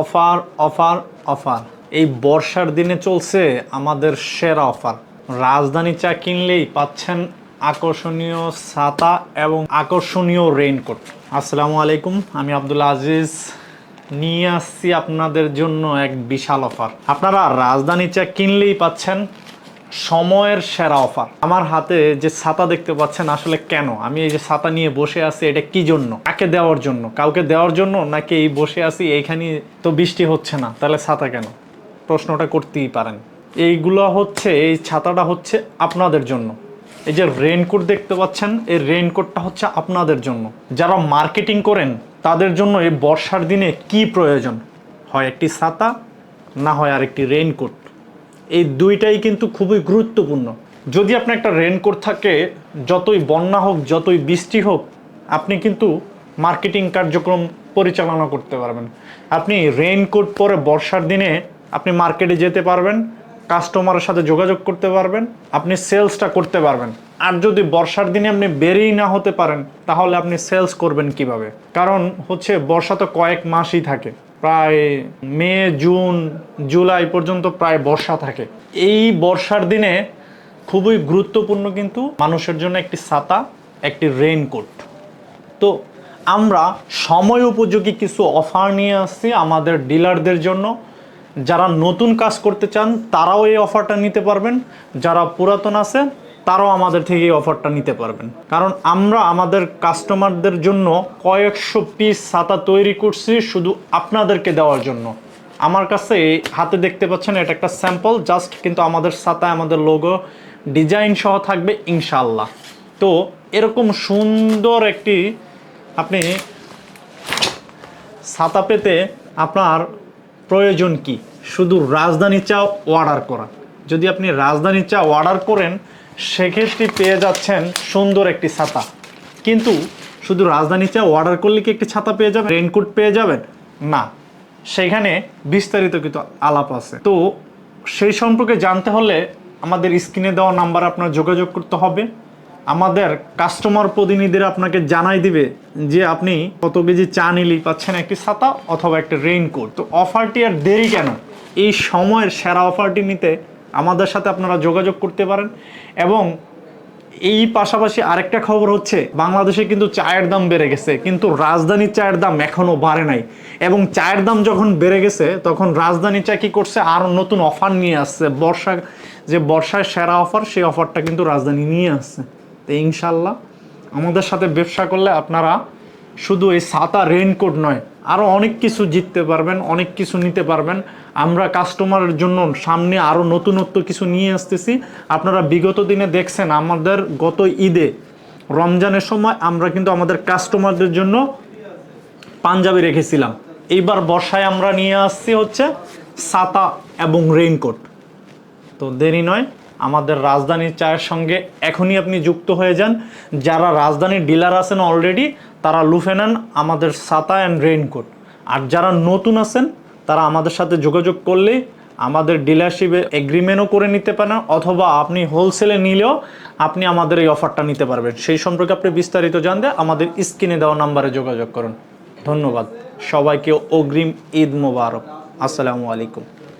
Offer offer offer. এই বর্ষার দিনে চলছে আমাদের সেরা অফার। রাজধানী চা কিনলেই পাচ্ছেন আকর্ষণীয় ছাতা এবং আকর্ষণীয় রেইনকোট আসসালামু আলাইকুম, আমি আব্দুল আজিজ। নিয়ে আসছি আপনাদের জন্য এক বিশাল অফার। আপনারা রাজধানী চা কিনলেই পাচ্ছেন সময়ের সেরা অফার। আমার হাতে যে ছাতা দেখতে পাচ্ছেন আসলে কেন? আমি এই যে ছাতা নিয়ে বসে আছি, এটা কি জন্য? কাকে দেওয়ার জন্য? কাউকে দেওয়ার জন্য নাকি এই বসে আছি এইখানে তো বৃষ্টি হচ্ছে না? তাহলে ছাতা কেন? প্রশ্নটা করতেই পারেন। এইগুলো হচ্ছে, এই ছাতাটা হচ্ছে আপনাদের জন্য। এই যে রেইনকোট দেখতে পাচ্ছেন, এই রেইনকোটটা হচ্ছে আপনাদের জন্য। যারা মার্কেটিং করেন, তাদের জন্য এই বর্ষার দিনে কি প্রয়োজন? হয় একটি ছাতা, না হয় আরেকটি রেইনকোট এই দুইটাই কিন্তু খুবই গুরুত্বপূর্ণ। যদি আপনার একটা রেনকোট থাকে, যতই বন্যা হোক, যতই বৃষ্টি হোক, আপনি কিন্তু মার্কেটিং কার্যক্রম পরিচালনা করতে পারবেন। আপনি রেইনকোট পরে বর্ষার দিনে আপনি মার্কেটে যেতে পারবেন কাস্টমারের সাথে যোগাযোগ করতে পারবেন, আপনি সেলসটা করতে পারবেন। আর যদি বর্ষার দিনে আপনি বেরিয়েই না হতে পারেন, তাহলে আপনি সেলস করবেন কীভাবে? কারণ হচ্ছে বর্ষা তো কয়েক মাসই থাকে। প্রায় মে, জুন, জুলাই পর্যন্ত প্রায় বর্ষা থাকে। এই বর্ষার দিনে খুবই গুরুত্বপূর্ণ কিন্তু মানুষের জন্য একটি ছাতা, একটি রেইনকোট তো আমরা সময় উপযোগী কিছু অফার নিয়ে আসছি আমাদের ডিলারদের জন্য। যারা নতুন কাজ করতে চান, তারাও এই অফারটা নিতে পারবেন। যারা পুরাতন আছে তারাও আমাদের থেকে এই অফারটা নিতে পারবেন। কারণ আমরা আমাদের কাস্টমারদের জন্য কয়েকশো পিস ছাতা তৈরি করছি শুধু আপনাদেরকে দেওয়ার জন্য। আমার কাছে হাতে দেখতে পাচ্ছেন এটা একটা স্যাম্পল জাস্ট কিন্তু আমাদের ছাতায় আমাদের লোগো ডিজাইন সহ থাকবে ইনশাল্লাহ তো এরকম সুন্দর একটি আপনি ছাতা পেতে আপনার প্রয়োজন কি? শুধু রাজধানী চা অর্ডার করা। যদি আপনি রাজধানী চা অর্ডার করেন সেক্ষেত্রে পেয়ে যাচ্ছেন সুন্দর একটি ছাতা। কিন্তু শুধু রাজধানী চা অর্ডার করলে কি একটি ছাতা পেয়ে যাবেন? রেনকোট পেয়ে যাবেন? না। সেখানে বিস্তারিত কিন্তু আলাপ আছে। তো সেই সম্পর্কে জানতে হলে আমাদের স্ক্রিনে দেওয়া নাম্বার আপনার যোগাযোগ করতে হবে। আমাদের কাস্টমার প্রতিনিধিরা আপনাকে জানাই দিবে যে আপনি কত কেজি চা নিলেই পাচ্ছেন একটি ছাতা অথবা একটা রেইনকোট তো অফারটি আর দেরি কেন? এই সময়ের সেরা অফারটি নিতে আমাদের সাথে আপনারা যোগাযোগ করতে পারেন। এবং এই পাশাপাশি আরেকটা খবর হচ্ছে, বাংলাদেশে কিন্তু চায়ের দাম বেড়ে গেছে, কিন্তু রাজধানীর চায়ের দাম এখনও বাড়ে নাই। এবং চায়ের দাম যখন বেড়ে গেছে, তখন রাজধানী চা কী করছে? আরও নতুন অফার নিয়ে আসছে। বর্ষা, যে বর্ষায় সেরা অফার, সেই অফারটা কিন্তু রাজধানী নিয়ে আসছে। তো ইনশাল্লাহ আমাদের সাথে ব্যবসা করলে আপনারা শুধু এই সাতা রেইনকোট নয় আরও অনেক কিছু জিততে পারবেন, অনেক কিছু নিতে পারবেন। আমরা কাস্টমারের জন্য সামনে আরও নতুনত্ব কিছু নিয়ে আসতেছি। আপনারা বিগত দিনে দেখছেন আমাদের গত ঈদে, রমজানের সময় আমরা কিন্তু আমাদের কাস্টমারদের জন্য পাঞ্জাবি রেখেছিলাম। এইবার বর্ষায় আমরা নিয়ে আসছি হচ্ছে সাতা এবং রেইনকোট তো দেরি নয়, আমাদের রাজধানীর চায়ের সঙ্গে এখনই আপনি যুক্ত হয়ে যান। যারা রাজধানীর ডিলার আছেন অলরেডি তারা লুফে নেন আমাদের ছাতা অ্যান্ড রেইনকোট আর যারা নতুন আছেন, তারা আমাদের সাথে যোগাযোগ করলে আমাদের ডিলারশিপে এগ্রিমেন্টও করে নিতে পারেন, অথবা আপনি হোলসেলে নিলেও আপনি আমাদের এই অফারটা নিতে পারবেন। সেই সম্পর্কে আপনি বিস্তারিত জানতে আমাদের স্ক্রিনে দেওয়া নাম্বারে যোগাযোগ করুন। ধন্যবাদ। সবাইকে অগ্রিম ঈদ মোবারক। আসসালামু আলাইকুম।